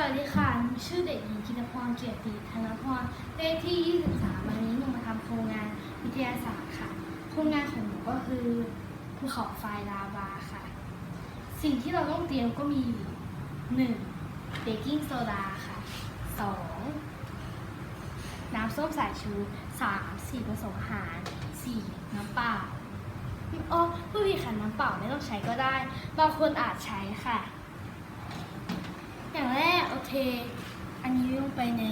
วัสดีค่ะ ชื่อเด็กหญิงกิตพรเกียรติธนพรเลขที่ 23 วันนี้หนูมาทำโครงงานวิทยาศาสตร์ค่ะ โครงงานของหนูก็คือภูเขาไฟลาวาค่ะ สิ่งที่เราต้องเตรียมก็มีอยู่หนึ่งเบกกิ้งโซดาค่ะสองน้ำส้มสายชูสามสีผสมอาหารสี่น้ำเปล่าอ๋อผู้ดีค่ะน้ำเปล่าไม่ต้องใช้ก็ได้ บางคนอาจใช้ค่ะ อย่างแรกโอเค อันนี้ลงไปใน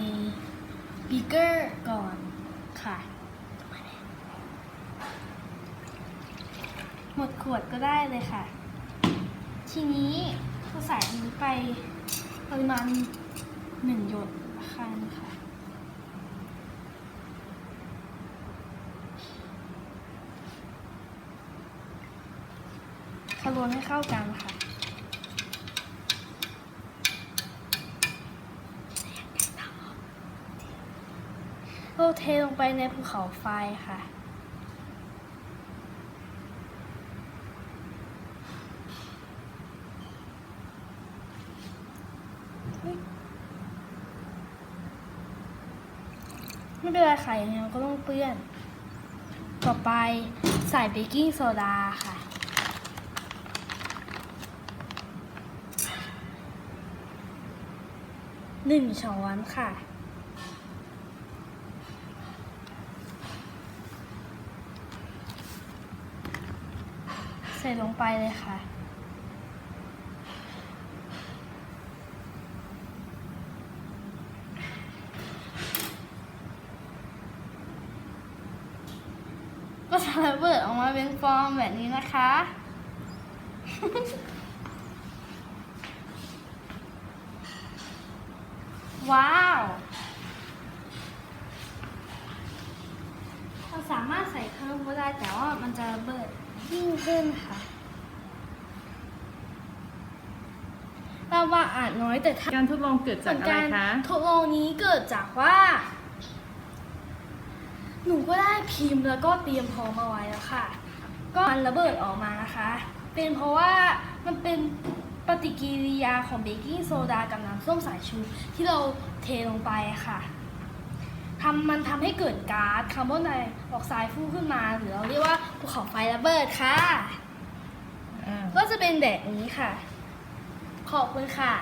บีเกอร์ก่อนค่ะ หมดขวดก็ได้เลยค่ะ ทีนี้เราใส่อันนี้ไปปริมาณหนึ่งหยดค่ะนี่ค่ะคารวนให้เข้ากันค่ะ เราเทลงไปในภูเขาไฟค่ะ ไม่เป็นไรค่ะยังไงก็ต้องเปื้อน ต่อไปใส่เบกกิ้งโซดาค่ะหนึ่งช้อนค่ะ ใส่ลงไปเลยค่ะ ก็จะระเบิดออกมาเป็นฟองแบบนี้นะคะว้าว เราสามารถใส่เพิ่มก็ได้แต่ว่ามันจะระเบิด ยิ่งขึ้นค่ะเราว่าอาจน้อยแต่ถ้าการทดลองเกิดจากอะไรคะทดลองนี้เกิดจากว่า หนูก็ได้พิมพ์แล้วก็เตรียมพร้อมเอาไว้แล้วค่ะ ก็มันระเบิดออกมานะคะ เป็นเพราะว่ามันเป็นปฏิกิริยาของเบกกิ้งโซดากับน้ำส้มสายชูที่เราเทลงไปค่ะ ทำมันทำให้เกิดก๊าซคาร์บอนไดออกไซด์พุ่งขึ้นมาหรือเราเรียกว่าภูเขาไฟระเบิดค่ะอ่าก็จะเป็นแบบนี้ค่ะ ขอบคุณค่ะ